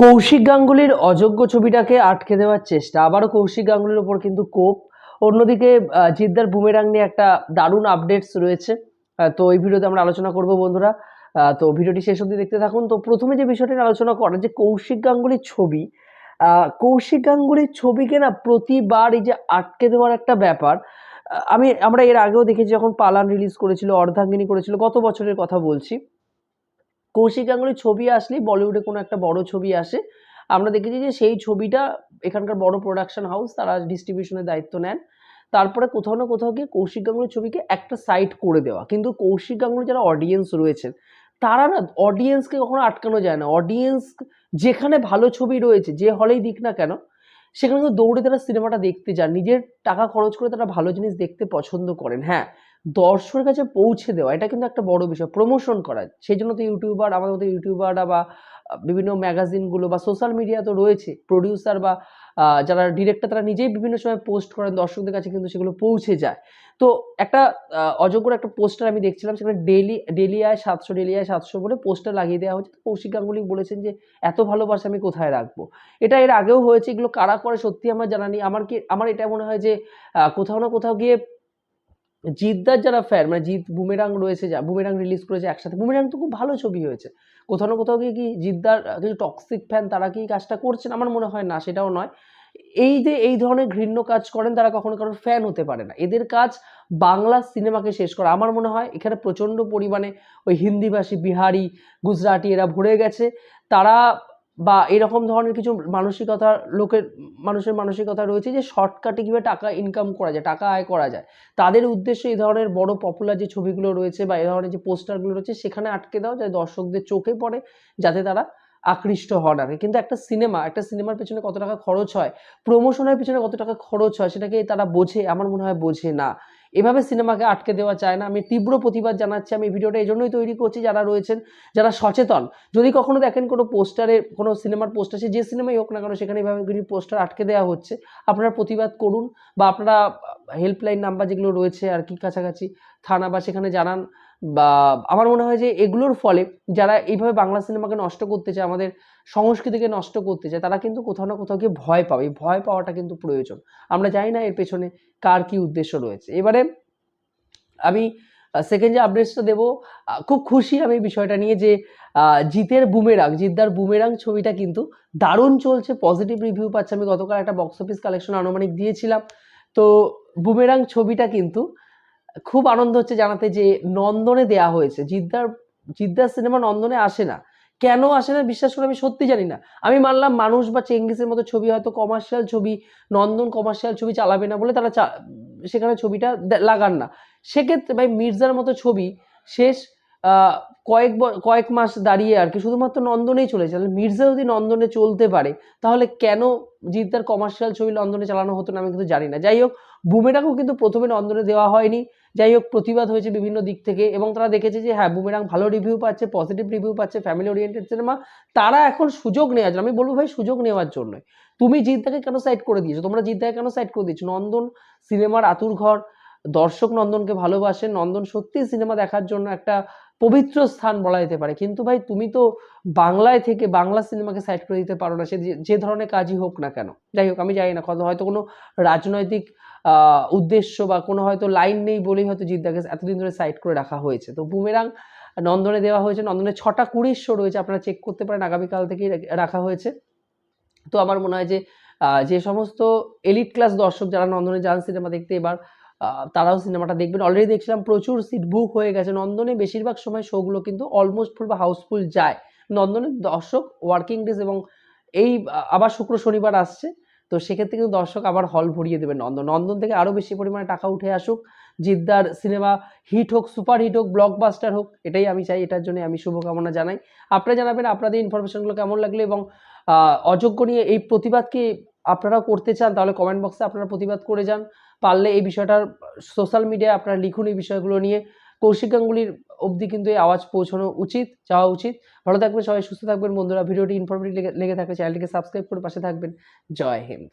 কৌশিক গাঙ্গুলির অযোগ্য ছবিটাকে আটকে দেওয়ার চেষ্টা। আবারও কৌশিক গাঙ্গুলির ওপর কিন্তু কোপ। অন্যদিকে জিদ্দার বুমেরাং নিয়ে একটা দারুণ আপডেটস রয়েছে। তো এই ভিডিওতে আমরা আলোচনা করব বন্ধুরা। তো ভিডিওটি শেষ অবধি দেখতে থাকুন। তো প্রথমে যে বিষয়টি আলোচনা করেন যে কৌশিক গাঙ্গুলির ছবি কৌশিক গাঙ্গুলির ছবিকে না প্রতিবার এই যে আটকে দেওয়ার একটা ব্যাপার আমি, আমরা এর আগেও দেখেছি যখন পালান রিলিজ করেছিল, অর্ধাঙ্গিনী করেছিল, গত বছরের কথা বলছি। কৌশিক গাঙ্গুলির ছবি আসলেই বলিউডে কোনো একটা বড় ছবি আসে। আমরা দেখেছি যে সেই ছবিটা এখানকার বড় প্রোডাকশন হাউস তারা ডিস্ট্রিবিউশনের দায়িত্ব নেন। তারপরে কোথাও না কোথাও গিয়ে কৌশিক গাঙ্গুলির ছবিকে একটা সাইড করে দেওয়া। কিন্তু কৌশিক গাঙ্গুলি যারা অডিয়েন্স রয়েছেন, তারা না অডিয়েন্সকে কখনো আটকানো যায় না। অডিয়েন্স যেখানে ভালো ছবি রয়েছে, যে হলেই দিক না কেন, সেখানে কিন্তু দৌড়ে তারা সিনেমাটা দেখতে যান। নিজের টাকা খরচ করে তারা ভালো জিনিস দেখতে পছন্দ করেন। হ্যাঁ দর্শকের কাছে পৌঁছে দেওয়া, এটা কিন্তু একটা বড় বিষয় প্রমোশন করা। সেই জন্য তো ইউটিউবার আমাদের মতো ইউটিউবাররা বা বিভিন্ন ম্যাগাজিনগুলো বা সোশ্যাল মিডিয়া তো রয়েছে। প্রডিউসার বা যারা ডিরেক্টর তারা নিজেই বিভিন্ন সময় পোস্ট করেন, দর্শকদের কাছে কিন্তু সেগুলো পৌঁছে যায়। তো একটা অযোগ্যর একটা পোস্টার আমি দেখছিলাম, সেখানে ডেলি ডেলি আয় সাতশো ডেলি আয় সাতশো বলে পোস্টার লাগিয়ে দেওয়া হচ্ছে কৌশিক গাঙ্গুলি বলেছেন যে, এত ভালোবাসা আমি কোথায় রাখব? এটা এর আগেও হয়েছে, এগুলো কারা করে সত্যি আমার জানা নেই। আমার কি, আমার এটা মনে হয় যে কোথাও না কোথাও গিয়ে জিদ্দার যারা ফ্যান মানে জিৎ বুমেরাং রয়েছে যা, বুমেরাং রিলিজ করেছে একসাথে, বুমেরাং তো খুব ভালো ছবি হয়েছে। কোথাও না কোথাও গিয়ে কি জিদ্দার কিছু টক্সিক ফ্যান তারা কি কাজটা করছেন? আমার মনে হয় না, সেটাও নয়। এই যে এই ধরনের ঘৃণ্য কাজ করেন, তারা কখনো কারোর ফ্যান হতে পারে না। এদের কাজ বাংলা সিনেমাকে শেষ করা। আমার মনে হয় এখানে প্রচণ্ড পরিমাণে ওই হিন্দিভাষী বিহারি, গুজরাটি এরা ভরে গেছে। তারা বা এরকম ধরনের কিছু মানসিকতা, লোকের, মানুষের মানসিকতা রয়েছে যে শর্টকাটে কীভাবে টাকা ইনকাম করা যায়, টাকা আয় করা যায়। তাদের উদ্দেশ্যে এই ধরনের বড় পপুলার যে ছবিগুলো রয়েছে বা এই ধরনের যে পোস্টারগুলো রয়েছে, সেখানে আটকে দাও যাতে দর্শকদের চোখে পড়ে যাতে তারা আকৃষ্ট হন আগে কিন্তু একটা সিনেমা একটা সিনেমার পেছনে কত টাকা খরচ হয় প্রমোশনের পেছনে কত টাকা খরচ হয়, সেটাকে তারা বোঝে, আমার মনে হয় বোঝে না। এভাবে সিনেমাকে আটকে দেওয়া চায় না। আমি তীব্র প্রতিবাদ জানাচ্ছি। আমি ভিডিওটা এই জন্যই তৈরি করছি যারা রয়েছেন, যারা সচেতন। যদি কখনো দেখেন কোনো পোস্টারে কোনো সিনেমার পোস্টার সে যে সিনেমাই হোক না কেন, সেখানে এইভাবে পোস্টার আটকে দেওয়া হচ্ছে। আপনারা প্রতিবাদ করুন বা আপনারা হেল্পলাইন নাম্বার যেগুলো রয়েছে আর কি কাছাকাছি থানা বা সেখানে জানান। বা আমার মনে হয় যে এগুলোর ফলে যারা এইভাবে বাংলা সিনেমাকে নষ্ট করতে চায়, আমাদের সংস্কৃতিকে নষ্ট করতে চায়, তারা কিন্তু কোথাও না কোথাও গিয়ে ভয় পাবে। এই ভয় পাওয়াটা কিন্তু প্রয়োজন। আমরা জানি না এর পেছনে কার কি উদ্দেশ্য রয়েছে। এবারে আমি সেকেন্ড যে আপডেটসটা দেবো খুব খুশি আমি এই বিষয়টা নিয়ে যে জিতের বুমেরাং, জিদ্দার বুমেরাং ছবিটা কিন্তু দারুণ চলছে পজিটিভ রিভিউ পাচ্ছে। আমি গতকাল একটা বক্স অফিস কালেকশন আনুমানিক দিয়েছিলাম। তো বুমেরাং ছবিটা কিন্তু খুব আনন্দ হচ্ছে জানাতে যে নন্দনে দেয়া হয়েছে। জিদ্দার জিদ্দার সিনেমা নন্দনে আসে না। কেন আসে না? বিশ্বাস করে আমি সত্যি জানি না। আমি মানলাম মানুষ বা চেঙ্গিসের মতো ছবি হয়তো কমার্শিয়াল ছবি, নন্দন কমার্শিয়াল ছবি চালাবে না বলে তারা সেখানে ছবিটা লাগান না। সেক্ষেত্রে ভাই মির্জার মতো ছবি শেষ কয়েক কয়েক মাস দাঁড়িয়ে আর কি, শুধুমাত্র নন্দনেই চলেছে। মির্জা যদি নন্দনে চলতে পারে, তাহলে কেন জিদ্দার কমার্শিয়াল ছবি নন্দনে চালানো হতো না আমি কিন্তু জানি না। যাই হোক, বুমেরাংও কিন্তু প্রথমে নন্দনে দেওয়া হয়নি। যাই হোক, প্রতিবাদ হয়েছে বিভিন্ন দিক থেকে এবং তারা দেখেছে যে হ্যাঁ বুমেরাং ভালো রিভিউ পাচ্ছে পজিটিভ রিভিউ পাচ্ছে ফ্যামিলি ওরিয়েন্টেড সিনেমা তারা এখন সুযোগ নেওয়ার জন্য, আমি বলব ভাই, সুযোগ নেওয়ার জন্য। তুমি জিদ্দাকে কেন সাইড করে দিয়েছ? তোমরা জিদ্দাকে কেন সাইড করে দিয়েছ? নন্দন সিনেমার আতুর ঘর, দর্শক নন্দনকে ভালোবাসে। নন্দন সত্যি সিনেমা দেখার জন্য একটা পবিত্র স্থান বলা যেতে পারে। কিন্তু ভাই, তুমি তো বাংলায় থেকে বাংলা সিনেমাকে সাইড করে দিতে পারো না, সে যে- ধরনের কাজই হোক না কেন। যাই হোক, আমি জানি না, কত, হয়তো কোনো রাজনৈতিক উদ্দেশ্য বা কোনো হয়তো লাইন নেই বলেই হয়তো জিদ্দাকে এতদিন ধরে সাইড করে রাখা হয়েছে। তো বুমেরাং নন্দনে দেওয়া হয়েছে, নন্দনে ছটা কুড়ির শো রয়েছে, আপনারা চেক করতে পারেন, আগামীকাল থেকেই রাখা হয়েছে। তো আমার মনে হয় যে যে সমস্ত এলিট ক্লাস দর্শক যারা নন্দনে যান সিনেমা দেখতে, এবার তারাও সিনেমাটা দেখবেন। অলরেডি দেখছিলাম প্রচুর সিট বুক হয়ে গেছে। নন্দনে বেশিরভাগ সময় শোগুলো কিন্তু অলমোস্ট ফুল বা হাউসফুল যায়। নন্দনের দর্শক ওয়ার্কিং ডেজ এবং এই আবার শুক্র শনিবার আসছে। তো সেক্ষেত্রে কিন্তু দর্শক আবার হল ভরিয়ে দেবে নন্দন। নন্দন থেকে আরও বেশি পরিমাণে টাকা উঠে আসুক। জিদ্দার সিনেমা হিট হোক সুপার হিট হোক ব্লকবাস্টার হোক, এটাই আমি চাই। এটার জন্য আমি শুভকামনা জানাই। আপনারা জানাবেন আপনাদের ইনফরমেশনগুলো কেমন লাগল এবং অযোগ্য নিয়ে এই প্রতিবাদকে আপনারাও করতে চান? তাহলে কমেন্ট বক্সে আপনারা প্রতিবাদ করে যান। পারলে এই বিষয়টার সোশ্যাল মিডিয়ায় আপনারা লিখুন এই বিষয়গুলো নিয়ে। কৌশিক গাঙ্গুলির অবধি কিন্তু এই আওয়াজ পৌঁছানো উচিত, যাওয়া উচিত। ভালো থাকবেন সবাই, সুস্থ থাকবেন বন্ধুরা। ভিডিওটি ইনফরমেটিভ লেগে থাকলে চ্যানেলটিকে সাবস্ক্রাইব করে পাশে থাকবেন। জয় হিন্দ।